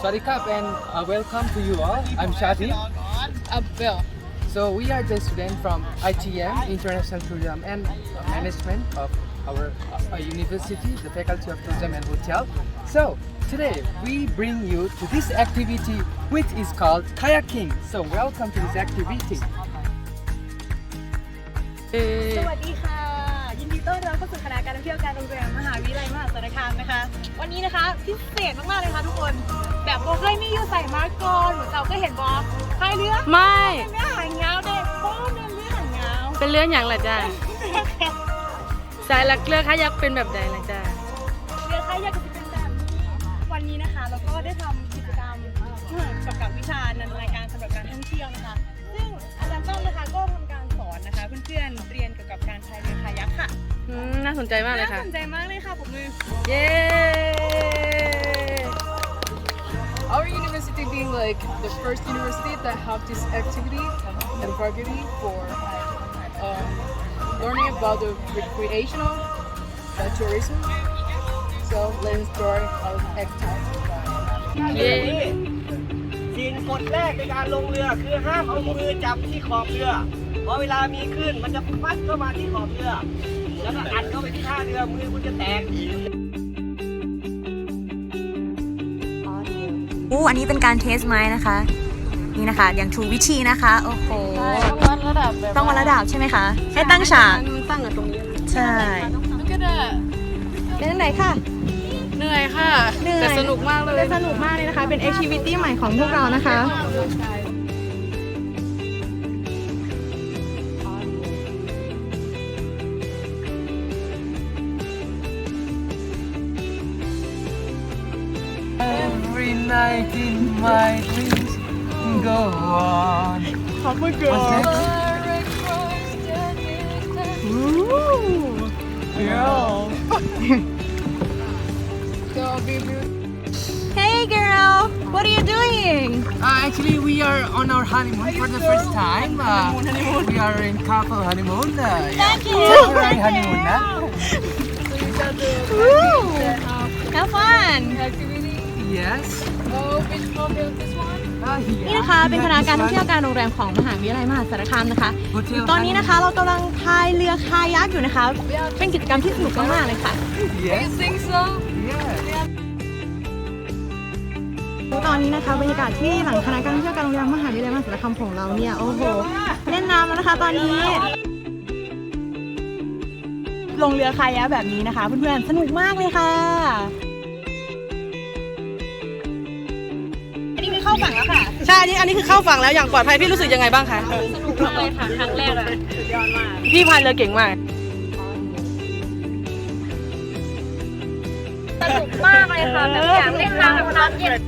Swadikap and uh, welcome to you all. I'm Shadi. Uh, Bill. So we are the student from ITM, International Tourism and Management of our uh, university, the Faculty of Tourism and Hotel. So today we bring you to this activity which is called kayaking. So welcome to this activity. สวัสดีค่ะ ยินดีต้อนรับเข้าสู่คณะการท่องเที่ยวการโรงแรมมหาวิทยาลัยมหาสารคามนะคะ วันนี้นะคะพิเศษมากๆเลยค่ะทุกคน แบบโบเคยมีอยู่ใส่มาก่อนหรือเราก็เห็นบอสพายเรือไม่เป็นเรือหางยาวเด็กโบ้เป็นเรือหางยาวเป็นเรื่องอย่างละจ้าสายลักเลือกขยักเป็นแบบใดละจ้าเรือคายักจะเป็นแบบนี้วันนี้นะคะเราก็ได้ทำกิจกรรมเกี่ยวกับวิชานันทนาการสำหรับการท่องเที่ยวนะคะ ซึ่งอาจารย์ต้อมนะคะก็ทำการสอนนะคะ เพื่อนๆเรียนเกี่ยวกับการพายเรือคายักค่ะอืมน่าสนใจมากเลยน่าค่ะ สนใจมากเลยค่ะผมมือ เย้ like the first university that have this activity and targeting for um, learning about the recreational uh, tourism. So let's start our activity. เย้ สิ่งกฎแรกในการลงเรือคือห้ามเอามือจับที่ขอบเรือ เพราะเวลามีคลื่นมันจะพัดเข้ามาที่ขอบเรือ แล้วก็อัดเข้าไปที่ท่าเรือมือคุณจะแตก อู้อันนี้เป็นการเทสไม้นะคะ นี่นะคะ อย่างถูกวิธีนะคะ โอ้โหต้องวัดระดับแบบต้องวัดระดับใช่ไหมคะ ให้ตั้งฉาก มันตั้งกับตรงนี้ใช่ก็ได้เป็นไหนค่ะ เหนื่อยค่ะ เหนื่อย แต่สนุกมากเลยเป็นสนุกมากเลยนะคะ เป็น activity ใหม่ของพวกเรานะคะ night in my dreams go on. Oh my god. Ooh, girl. hey girl, what are you doing? Uh, actually, we are on our honeymoon for the first time. Uh, we are in couple honeymoon. Uh, yeah. Thank you. Right honeymoon, huh? Ooh, how fun. Yes. Oh, which hotel this one? Uh, นี่นะคะเป็นคณะการท่องเที่ยวการโรงแรมของมหาวิทยาลัยมหาสารคามนะคะ Hotel ตอนนี้นะคะเรากำลังพายเรือคายักอยู่นะคะ เป็นกิจกรรมที่สนุกมากๆเลยค่ะ Yes. You think so? Yeah. ตอนนี้นะคะบรรยากาศที่หลังคณะการท่องเที่ยวการโรงแรมมหาวิทยาลัยมหาสารคามของเราเนี่ยโอ้โหเล่นน้ำแล้วนะคะตอนนี้ ลงเรือคายักแบบนี้นะคะ เพื่อนๆสนุกมากเลยค่ะ เข้าฝั่งแล้วค่ะใช่อันนี้อันนี้คือเข้าฝั่งแล้วอย่างปลอดภัยพี่รู้สึกยังไงบ้างคะสนุกมากเลยค่ะครั้งแรกเลยสุดยอดมาก พี่พายเรือเก่งมากสนุกมากเลยค่ะแบบอยากเล่นน้ำแบบน้ำเย็น